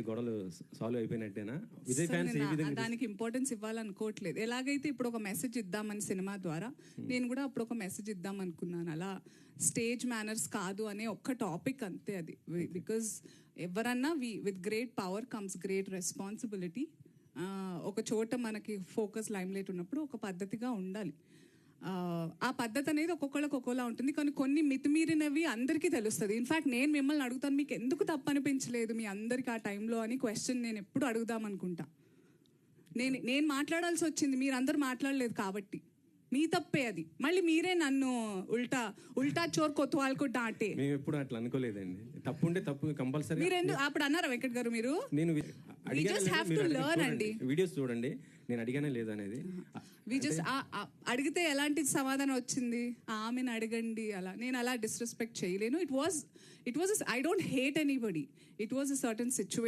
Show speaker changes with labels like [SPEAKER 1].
[SPEAKER 1] గొడవలు సాల్వ్ అయిపోయినట్టేనా? విజయ్ ఫ్యాన్స్ ఏ విధంగా
[SPEAKER 2] దానికి ఇంపార్టెన్స్ ఇవ్వాలనుకోవట్లేదు. ఎలాగైతే ఇప్పుడు ఒక మెసేజ్ ఇద్దామని సినిమా ద్వారా నేను కూడా అప్పుడు ఒక మెసేజ్ ఇద్దాం అనుకున్నాను అలా స్టేజ్ మేనర్స్ కాదు అనే ఒక్క టాపిక్ అంతే అది. బికాజ్ ఎవరన్నా we with great power comes great responsibility ఒక చోట మనకి ఫోకస్ లైమ్ లైట్ ఉన్నప్పుడు ఒక పద్ధతిగా ఉండాలి. పద్ధతి అనేది ఒక్కొక్కళ్ళకి ఒక్కోలా ఉంటుంది. కానీ కొన్ని మితిమీరినవి అందరికీ తెలుస్తుంది. ఇన్ఫాక్ట్ నేను మిమ్మల్ని అడుగుతాను మీకు ఎందుకు తప్పు అనిపించలేదు మీ అందరికి ఆ టైంలో? అని క్వశ్చన్ నేను ఎప్పుడు అడుగుదాం అనుకుంటా. నేను నేను మాట్లాడాల్సి వచ్చింది మీరందరూ మాట్లాడలేదు కాబట్టి. మీ తప్పే అది. మళ్ళీ మీరే నన్ను ఉల్టా ఉల్టా చోర్ కొత్వాలకు డాటే
[SPEAKER 1] మేము ఎప్పుడు అట్లా అనుకోలేదండి. తప్పు ఉంటే తప్పు కంపల్సరీ
[SPEAKER 2] మీరు ఎందుకు అప్పుడు అన్నారా వెంకట్ గారు మీరు?
[SPEAKER 1] నేను వి- అడిగి
[SPEAKER 2] learn
[SPEAKER 1] చూడండి.
[SPEAKER 2] అండి.
[SPEAKER 1] వీడియోస్ చూడండి. నేను అడిగానే లేదు అనేది
[SPEAKER 2] వి జస్ట్ అడిగితే ఎలాంటి సమాధానం వచ్చింది? ఆమెను అడగండి అలా. నేను అలా డిస్రెస్పెక్ట్ చేయలేను. It was it was I don't hate anybody it was a certain situation